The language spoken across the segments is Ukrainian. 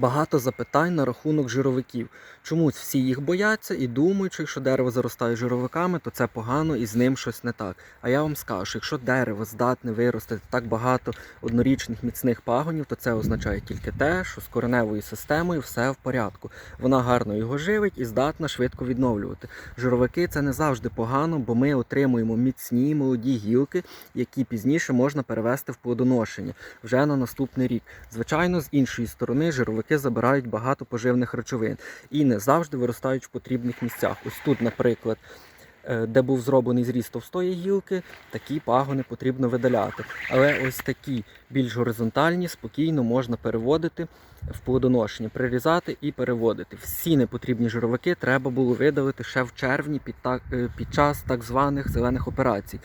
Багато запитань на рахунок жировиків. Чомусь всі їх бояться і думають, що якщо дерево заростає жировиками, то це погано і з ним щось не так. А я вам скажу, що якщо дерево здатне виростити так багато однорічних міцних пагонів, то це означає тільки те, що з кореневою системою все в порядку. Вона гарно його живить і здатна швидко відновлювати. Жировики це не завжди погано, бо ми отримуємо міцні молоді гілки, які пізніше можна перевести в плодоношення вже на наступний рік. Звичайно, з іншої сторони, жировики забирають багато поживних речовин і не завжди виростають в потрібних місцях. Ось тут, наприклад, де був зроблений зріз товстої гілки, такі пагони потрібно видаляти. Але ось такі більш горизонтальні спокійно можна переводити в плодоношення, прирізати і переводити. Всі непотрібні жировики треба було видалити ще в червні під, так, е, під час так званих зелених операцій.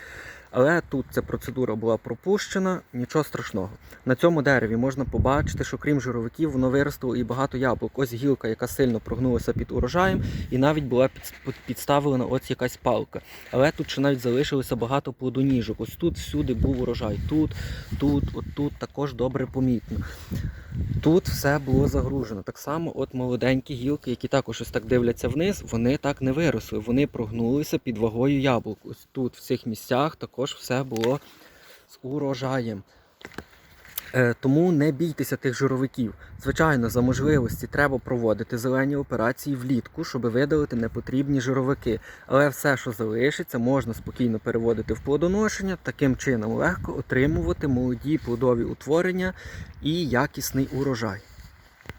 Але тут ця процедура була пропущена, нічого страшного. На цьому дереві можна побачити, що крім жировиків, воно виростило і багато яблук. Ось гілка, яка сильно прогнулася під урожаєм, і навіть була підставлена ось якась палка. Але тут ще навіть залишилося багато плодоніжок. Ось тут всюди був урожай. Тут, тут, от тут також добре помітно. Тут все було загружено. Так само, от молоденькі гілки, які також ось так дивляться вниз, вони так не виросли. Вони прогнулися під вагою яблук. Ось тут, в цих місцях, також все було з урожаєм. Е, Тому не бійтеся тих жировиків. Звичайно, за можливості треба проводити зелені операції влітку, щоб видалити непотрібні жировики. Але все, що залишиться, можна спокійно переводити в плодоношення, таким чином легко отримувати молоді плодові утворення і якісний урожай.